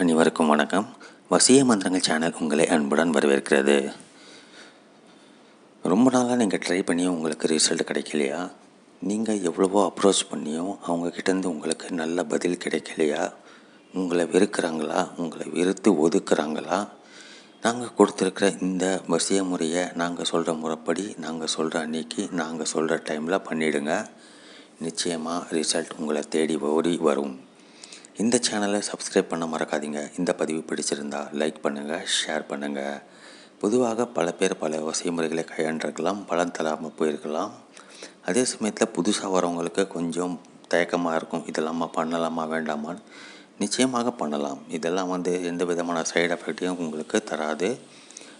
அனைவருக்கும் வணக்கம். வசிய மந்திரங்கள் சேனல் உங்களை அன்புடன் வரவேற்கிறது. ரொம்ப நாளாக நீங்கள் ட்ரை பண்ணியும் உங்களுக்கு ரிசல்ட் கிடைக்கலையா? நீங்கள் எவ்வளவோ அப்ரோச் பண்ணியும் அவங்கக்கிட்டேருந்து உங்களுக்கு நல்ல பதில் கிடைக்கலையா? உங்களை வெறுக்கிறாங்களா? உங்களை வெறுத்து ஒதுக்குறாங்களா? நாங்கள் கொடுத்துருக்குற இந்த வசிய முறையை நாங்கள் சொல்கிற முறைப்படி நாங்கள் சொல்கிற அன்னைக்கு நாங்கள் சொல்கிற டைமில் பண்ணிவிடுங்க நிச்சயமாக ரிசல்ட் உங்களை தேடி ஓடி வரும். இந்த சேனலை சப்ஸ்கிரைப் பண்ண மறக்காதீங்க. இந்த பதிவு பிடிச்சிருந்தா லைக் பண்ணுங்கள் ஷேர் பண்ணுங்கள் பொதுவாக பல பேர் பல வசைமுறைகளை கையாண்டிருக்கலாம் பலன் தராமல் போயிருக்கலாம். அதே சமயத்தில் புதுசாக வரவங்களுக்கு கொஞ்சம் தயக்கமாக இருக்கும். இதெல்லாமா பண்ணலாமா வேண்டாமான்னு நிச்சயமாக பண்ணலாம். இதெல்லாம் வந்து எந்த விதமான சைடு எஃபெக்டையும் உங்களுக்கு தராது.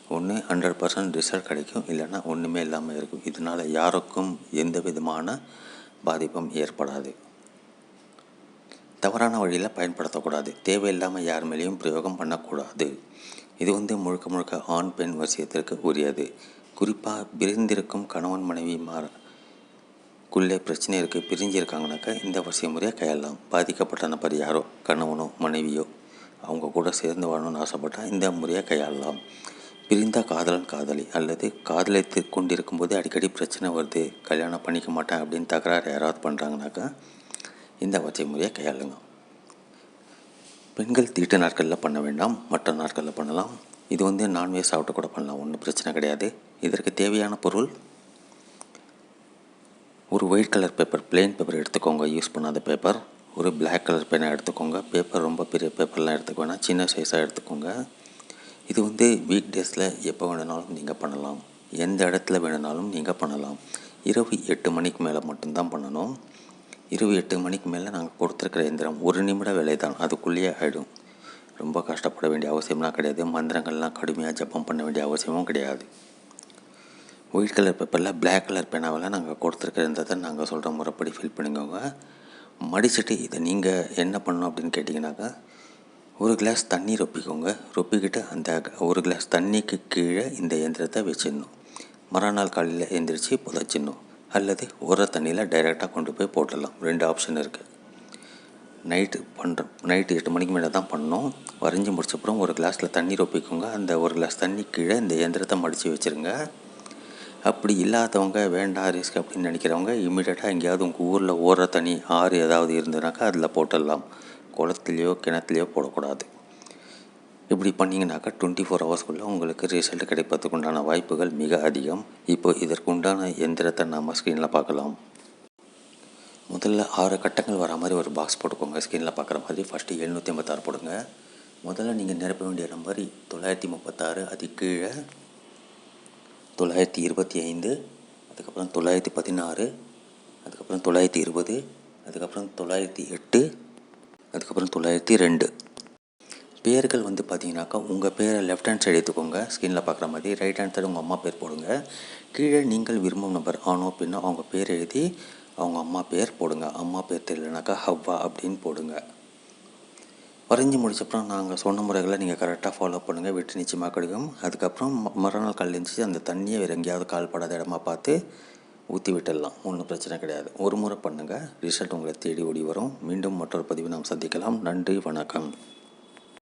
ஒன்று ஹண்ட்ரட் பர்சன்ட் ரிசல்ட் கிடைக்கும். இல்லைன்னா ஒன்றுமே இல்லாமல் இருக்கும். இதனால் யாருக்கும் எந்த விதமான பாதிப்பும் ஏற்படாது. தவறான வழியில் பயன்படுத்தக்கூடாது. தேவையில்லாமல் யார் மேலேயும் பிரயோகம் பண்ணக்கூடாது. இது வந்து முழுக்க முழுக்க ஆண் பெண் வசியத்திற்கு உரியது. குறிப்பாக பிரிந்திருக்கும் கணவன் மனைவி மாற குள்ளே பிரச்சனை இருக்குது பிரிஞ்சிருக்காங்கனாக்கா இந்த வசிய முறையை கையாளலாம். பாதிக்கப்பட்ட நபர் யாரோ கணவனோ மனைவியோ அவங்க கூட சேர்ந்து வாழணும்னு ஆசைப்பட்டால் இந்த முறையை கையாளலாம். பிரிந்த காதலன் காதலி அல்லது காதலித்து கொண்டிருக்கும் போது அடிக்கடி பிரச்சனை வருது கல்யாணம் பண்ணிக்க மாட்டேன் அப்படின்னு தகராறு யாராவது பண்ணுறாங்கனாக்கா இந்த வச்சை முறையை கையாளுங்க. பெண்கள் தீட்டு நாட்களில் பண்ண வேண்டாம் மற்ற நாட்களில் பண்ணலாம். இது வந்து நான்வெஜ் சாப்பிட்டு கூட பண்ணலாம் ஒன்றும் பிரச்சனை கிடையாது. இதற்கு தேவையான பொருள் ஒரு white colour paper plain paper எடுத்துக்கோங்க யூஸ் பண்ணாத பேப்பர் ஒரு பிளாக் கலர் பேனாக எடுத்துக்கோங்க பேப்பர் ரொம்ப பெரிய பேப்பர்லாம் எடுத்துக்க வேணாம் சின்ன சைஸாக எடுத்துக்கோங்க. இது வந்து வீக் டேஸில் எப்போ வேணுனாலும் நீங்கள் பண்ணலாம். எந்த இடத்துல வேணுனாலும் நீங்கள் பண்ணலாம். இரவு எட்டு மணிக்கு மேலே மட்டும்தான் பண்ணணும். இரவு எட்டு மணிக்கு மேலே நாங்கள் கொடுத்துருக்குற எந்திரம் ஒரு நிமிட வேலை தான் அதுக்குள்ளேயே ஆகிடும் ரொம்ப கஷ்டப்பட வேண்டிய அவசியம்லாம் கிடையாது. மந்திரங்கள்லாம் கடுமையாக ஜப்பம் பண்ண வேண்டிய அவசியமும் கிடையாது. ஒயிட் கலர் பேப்பரில் பிளாக் கலர் பேனாவில் நாங்கள் கொடுத்துருக்குற இருந்ததை நாங்கள் சொல்கிற முறைப்படி ஃபில் பண்ணிக்கோங்க. மடிச்சுட்டு இதை நீங்கள் என்ன பண்ணணும் அப்படின்னு கேட்டிங்கனாக்கா ஒரு கிளாஸ் தண்ணி ரொப்பிக்கோங்க. ரொப்பிக்கிட்டு அந்த ஒரு கிளாஸ் தண்ணிக்கு கீழே இந்த எந்திரத்தை வச்சிடணும். மறுநாள் காலையில் எந்திரிச்சு புதைச்சிடணும். அல்லது உர தண்ணியில் டைரெக்டாக கொண்டு போய் போட்டுடலாம். ரெண்டு ஆப்ஷன் இருக்குது நைட்டு பண்ணுற நைட்டு எட்டு மணிக்கு மேலே தான் பண்ணோம் வரைஞ்சி முடிச்சப்புறம் ஒரு கிளாஸில் தண்ணி ரொப்பிக்கோங்க. அந்த ஒரு கிளாஸ் தண்ணி கீழே இந்த எந்திரத்தை மடித்து வச்சுருங்க. அப்படி இல்லாதவங்க வேண்டாம் ரிஸ்க் அப்படின்னு நினைக்கிறவங்க இமீடியட்டாக எங்கேயாவது உங்கள் ஊரில் ஓடுற தண்ணி ஆறு ஏதாவது இருந்ததுனாக்கா அதில் போட்டுடலாம். குளத்துலையோ கிணத்துலையோ போடக்கூடாது. இப்படி பண்ணிங்கனாக்கா டுவெண்ட்டி ஃபோர் ஹவர்ஸ்க்குள்ளே உங்களுக்கு ரிசல்ட் கிடைப்பதுக்கு உண்டான வாய்ப்புகள் மிக அதிகம். இப்போ இதற்கு உண்டான எந்திரத்தை நாம் ஸ்க்ரீனில் பார்க்கலாம். முதல்ல ஆறு கட்டங்கள் வர மாதிரி ஒரு பாக்ஸ் போட்டுக்கோங்க. ஸ்க்ரீனில் பார்க்குற மாதிரி ஃபஸ்ட்டு எழுநூற்றி ஐம்பத்தாறு போடுங்க. முதல்ல நீங்கள் நிரப்ப வேண்டிய நம்பர் தொள்ளாயிரத்தி முப்பத்தாறு அது கீழே தொள்ளாயிரத்தி இருபத்தி ஐந்து அதுக்கப்புறம் தொள்ளாயிரத்தி பதினாறு அதுக்கப்புறம் தொள்ளாயிரத்தி இருபது அதுக்கப்புறம் தொள்ளாயிரத்தி எட்டு அதுக்கப்புறம் தொள்ளாயிரத்தி ரெண்டு. பேர்கள் வந்து பார்த்தீங்கன்னாக்கா உங்கள் பேரை லெஃப்ட் ஹேண்ட் சைடு எடுத்துக்கோங்க. ஸ்க்ரீனில் பார்க்குற மாதிரி ரைட் ஹேண்ட் சைடு உங்கள் அம்மா பேர் போடுங்க. கீழே நீங்கள் விரும்பும் நபர் ஆனோ பின்னோ அவங்க பேர் எழுதி அவங்க அம்மா பேர் போடுங்க. அம்மா பேர் தெரியலனாக்கா ஹவ்வா அப்படின்னு போடுங்க. வரைஞ்சி முடிச்சப்பறம் நாங்கள் சொன்ன முறைகளை நீங்கள் கரெக்டாக ஃபாலோ பண்ணுங்கள் வெற்றி நிச்சயமாக கிடைக்கும். அதுக்கப்புறம் மறுநாள் கால் அந்த தண்ணியை வேறு எங்கேயாவது கால் படாத இடமா பார்த்து ஊற்றி விட்டுடலாம். ஒன்றும் பிரச்சனை கிடையாது. ஒரு முறை பண்ணுங்கள் ரிசல்ட் உங்களை தேடி ஓடி வரும். மீண்டும் மற்றொரு பதிவு நாம் சந்திக்கலாம். நன்றி வணக்கம்.